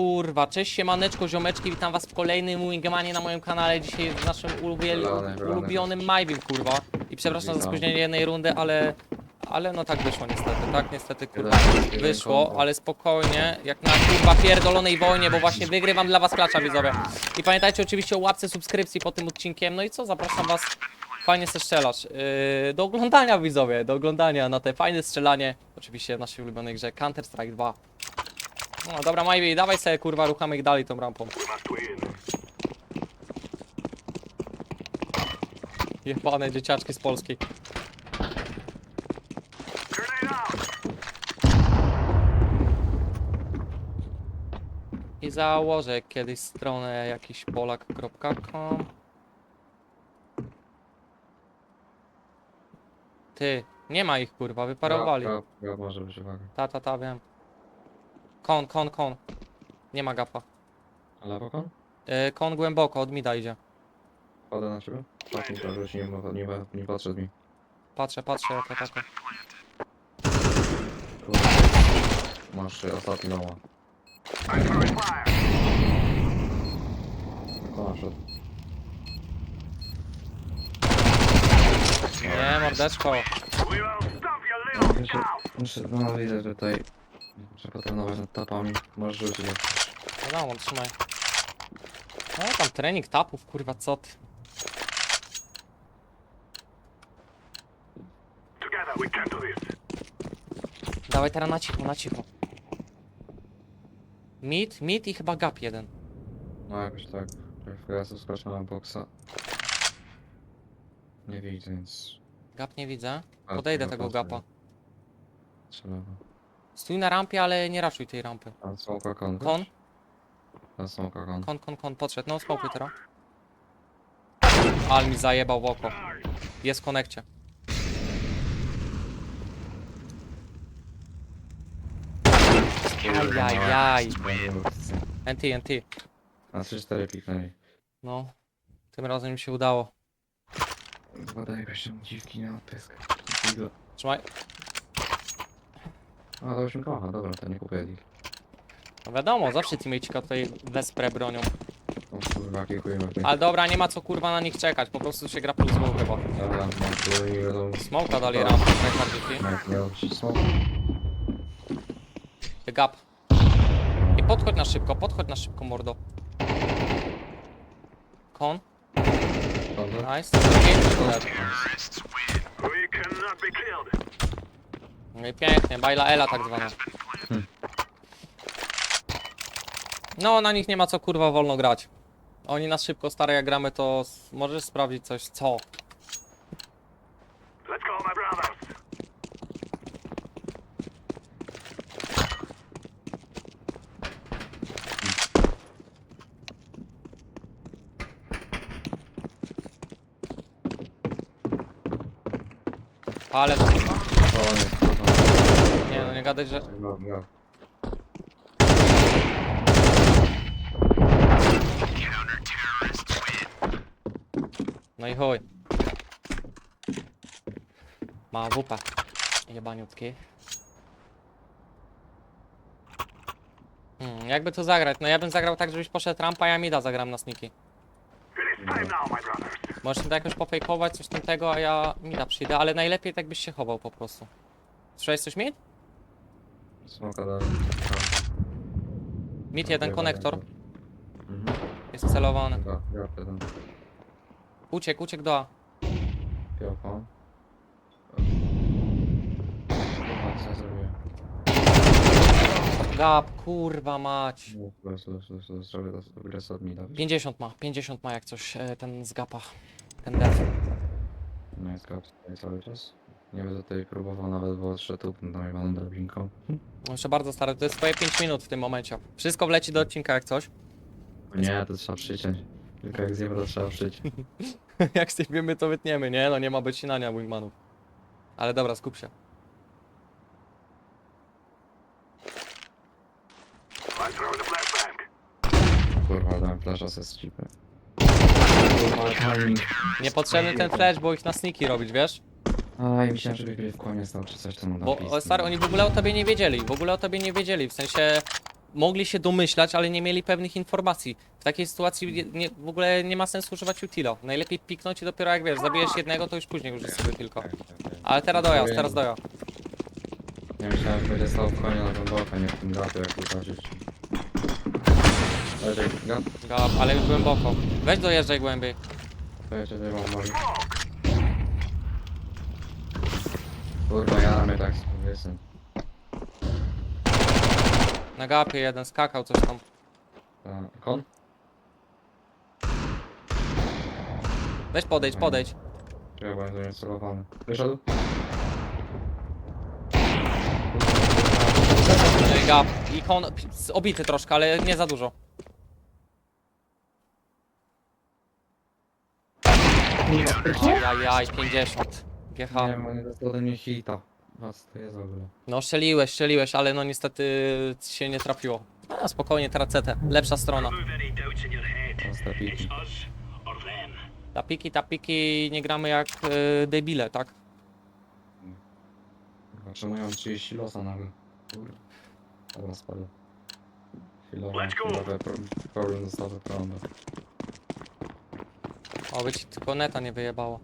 Kurwa, cześć siemaneczko, ziomeczki, witam was w kolejnym Wingmanie na moim kanale. Dzisiaj w naszym ulubiel... Ulubionym Majbim, kurwa. I przepraszam za spóźnienie jednej rundy, ale... Ale no tak wyszło niestety, tak niestety kurwa wyszło, ale spokojnie, jak na kurwa pierdolonej wojnie, bo właśnie wygrywam dla was klacza widzowie. I pamiętajcie oczywiście o łapce subskrypcji pod tym odcinkiem, no i co, zapraszam was, fajnie se strzelasz, yy, do oglądania widzowie, do oglądania na te fajne strzelanie, oczywiście w naszej ulubionej grze Counter Strike 2. No dobra Majbi, dawaj sobie kurwa, ruchamy ich dalej tą rampą. Jebane dzieciaczki z Polski. I założę kiedyś stronę jakiś polak.com Ty, nie ma ich kurwa, wyparowali. Ja, ja, ja może być uwaga. Ta, ta, ta, wiem. Kon, kon, kon. Nie ma gapa. Ale pokon? Yy, kon głęboko, od mida idzie. Padę na ciebie? Tak, że nie, ma- nie, ma- nie podszedł mi. Patrzę, patrzę, jaka taka. Masz y, ostatni na przód. Nie, mordeczko. Muszę, muszę, no widzę tutaj. Muszę potrenować nad tapami. Możesz rzucić. jak chcesz. Wiadomo, trzymaj. No tam trening tapów, kurwa, co ty? Dawaj teraz na cicho, na cicho. Mid, mid i chyba gap jeden. No jakoś tak. Ja sobie skoczę na boksa. Nie widzę, więc... Gap nie widzę. Podejdę tego gapa. Trzeba. Stój na rampie, ale nie raszuj tej rampy. Smoka kon. Kon, smoka kon. kon, kon, kon, podszedł. No, spokój teraz. Al mi zajebał w oko. Jest w konekcie. Ajajaj. NT, NT. Na 3-4 piknęli. No, tym razem mi się udało. Badaj jeszcze dziwki na pysk. Trzymaj. A, to już mi kocha, dobra, to nie kupię ich. No wiadomo, zawsze teammate'ika tutaj wesprę bronią. O kurwa, kikujemy. Ale dobra, nie ma co kurwa na nich czekać, po prostu się gra plus złą chyba. Dobra, tu i wiadomo. Smoka dali rampę, tryhard Jak miał ci smok? The gap. I podchodź na szybko, podchodź na szybko, mordo. Kon, Dobrze? nice. Drugi, dead. No i pięknie, bajla Ela tak zwana. Hmm. No, na nich nie ma co kurwa wolno grać. Oni na szybko, stare jak gramy, to możesz sprawdzić coś, co? Ale to... Nie, no, gadaj, że... No, no. No i chuj. Ma WP. Jebaniutki. Hmm, jakby to zagrać? No ja bym zagrał tak, żebyś poszedł rampa, ja mida zagram na sniki. Możesz to jakoś popejkować, coś tamtego, a ja mida przyjdę, ale najlepiej tak byś się chował po prostu. Słyszałeś coś mid? Smoka dalej. Mid jeden, konektor. Mhm. Jest celowany. Dobra, ja jeden. Uciekł, uciekł do A. Piofon. Kurwa, co zrobiłem? Gap, kurwa mać. No, los, los, los, los, zrobię los, grę sobie mi dać. 50 ma, 50 ma jak coś, e, ten z gapa. Ten def. No jest gap tutaj cały czas. Nie będę tutaj próbował nawet, bo odszedł najebaną drabinką. Jeszcze bardzo stary, to jest twoje 5 minut w tym momencie. Wszystko wleci do odcinka jak coś. Nie, to trzeba przyciąć. Tylko jak zjemy, to trzeba przyć. jak wiemy to wytniemy, nie? No nie ma wycinania wingmanów. Ale dobra, skup się. Kurwa, dałem flasha ze timing. Niepotrzebny ten flash, bo ich na sniki robić, wiesz? A, i myślałem, że biegli w koniec, tam czy coś tam Bo o, stary, oni w ogóle o tobie nie wiedzieli. W ogóle o tobie nie wiedzieli. W sensie mogli się domyślać, ale nie mieli pewnych informacji. W takiej sytuacji nie, nie, w ogóle nie ma sensu używać utilo. Najlepiej piknąć i dopiero jak wiesz, zabijesz jednego, to już później użyj sobie tylko. Tak, tak, tak. Ale teraz dojazd, teraz dojazd. Nie myślałem, że będzie stał w konie na głęboko, nie w tym gapie, jak uważać. Ale gap, Gap, ale już głęboko. Weź dojeżdżaj głębiej. to jeszcze nie mam może. Kurwa, ja mnie tak jestem. Na gapie jeden skakał coś tam. Ta, Kon? Weź podejdź, podejdź. Bo będę celowany. Wyszedł? No i gap. I kon obity troszkę, ale nie za dużo. Jaj, 50. GH. Nie dostał ode mnie hita. Was to jest w ogóle. No strzeliłeś, strzeliłeś, ale no niestety się nie trafiło. A spokojnie, CT. Lepsza strona. Them. Tapiki, tapiki, nie gramy jak y, debile, tak? Ja mam 30 losa nagle? Dobra, spadł. Chwilowo, Let's go. pro- problem został prądu. Oby ci tylko neta nie wyjebało.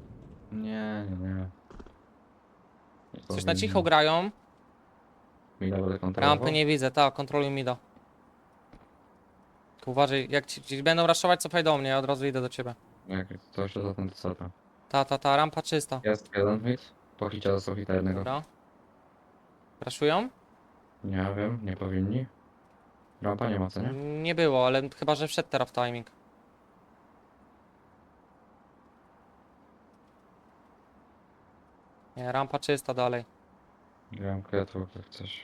Nie, nie, nie. Coś na cicho grają. Kontrolował? Rampy nie widzę, tak, kontroluj mida. Tylko Uważaj, jak ci, ci będą raszować, cofaj do mnie, ja od razu idę do ciebie. Jak to jeszcze za ten. Ta, ta, ta, rampa czysta. Jest jeden hit. Po hicie dostał hita jednego. Dobra. Raszują? Nie wiem, nie powinni. Rampa nie ma co, nie? Nie było, ale chyba, że wszedł teraz w timing. Nie, rampa czysta dalej. Gram kwiatów, jak coś.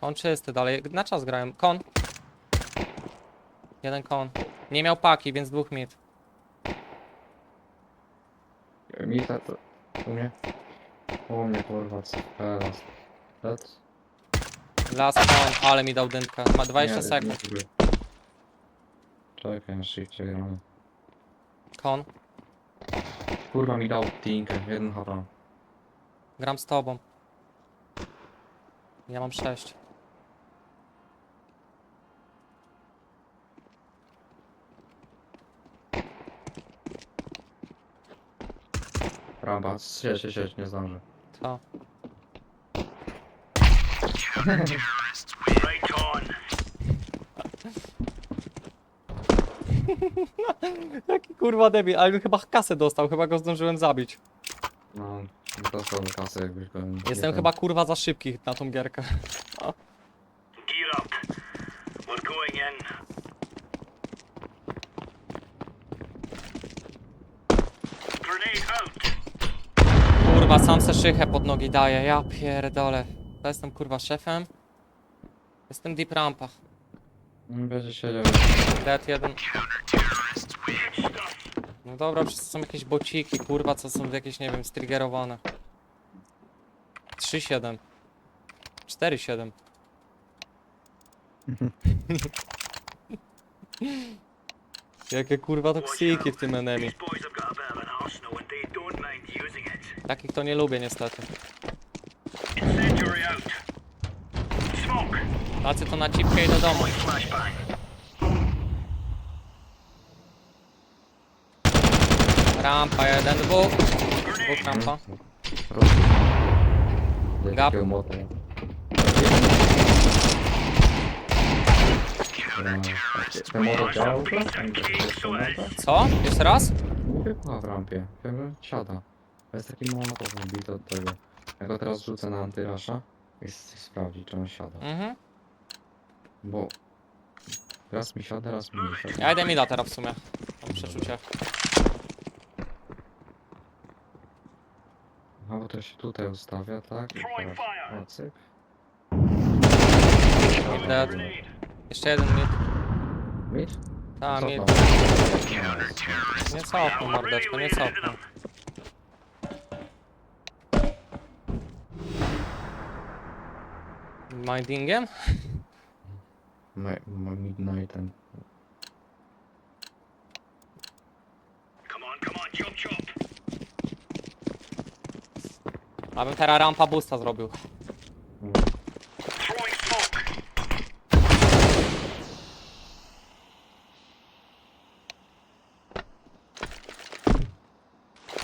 Kon czysty dalej. Na czas grałem. Kon. Jeden kon. Nie miał paki, więc dwóch mid. Mita to... U mnie? U mnie kurwa, co teraz? Teraz? Last kon, ale mi dał dymkę. Ma 20 Nie, sekund. Czekaj, na shifcie gramy. Kon. Kurwa mi dał tinkę, jeden HP. Gram z tobą. Ja mam 6. Rampa, siedź, siedź, siedź, nie zdążę. To. Right on. Jaki kurwa debil, ale chyba kasę dostał, chyba go zdążyłem zabić. No, dostał kasę jakbyś go... nie Jestem chyba kurwa za szybki na tą gierkę. Gear up. We're going in. Grenade out. Kurwa, sam se szychę pod nogi daję, ja pierdolę. To jestem kurwa szefem. Jestem deep rampa. Będzie siedział. Dead jeden. No dobra, wszyscy są jakieś bociki, kurwa, co są jakieś, nie wiem, striggerowane. 3-7. 4-7. Jakie kurwa toksiki w tym enemy. Takich to nie lubię niestety. Incendiary out. Tacy to na cipkę i do domu. Rampa jeden, dwóch. Dwóch rampa. Gap. Co? Jeszcze raz? Wypcha w rampie. Że siada. To jest taki monoton bit od tego. Ja go teraz rzucę na antyrasza i s- sprawdzić, czy on siada. Mhm. Bo raz mi siada, raz mi nie siada. Ja idę mi da teraz w sumie. Mam przeczucie. A bo to się tutaj ustawia, tak? I teraz cyk. Dead. Jeszcze jeden mid. Mid? Ta, Co mid. tam? Nie cofnął mordeczko, nie cofnął. Mindingiem? My, my midnightem. Come on, come on, chop chop. Abym teraz rampa boosta zrobił. Throwing smoke.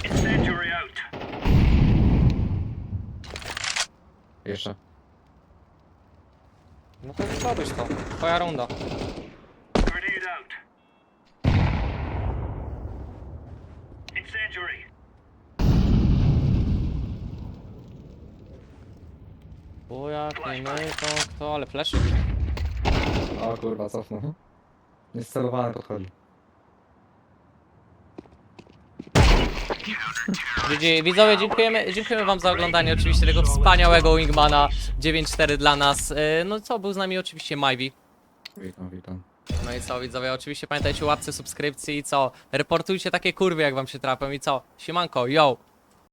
Incendiary out. Jeszcze. No to zrobisz to. Twoja runda. Grenade out. Incendiary. Bo jak nie my, to kto? Ale flash? O kurwa, cofnął. Niescelowany podchodzi. GG. Widzowie, dziękujemy, dziękujemy wam za oglądanie oczywiście tego wspaniałego Wingmana 9-4 dla nas. Yy, No co, był z nami oczywiście Majwi. Witam, witam. No i co, widzowie, oczywiście pamiętajcie o łapce subskrypcji i co, reportujcie takie kurwy jak wam się trafią i co, siemanko, yo!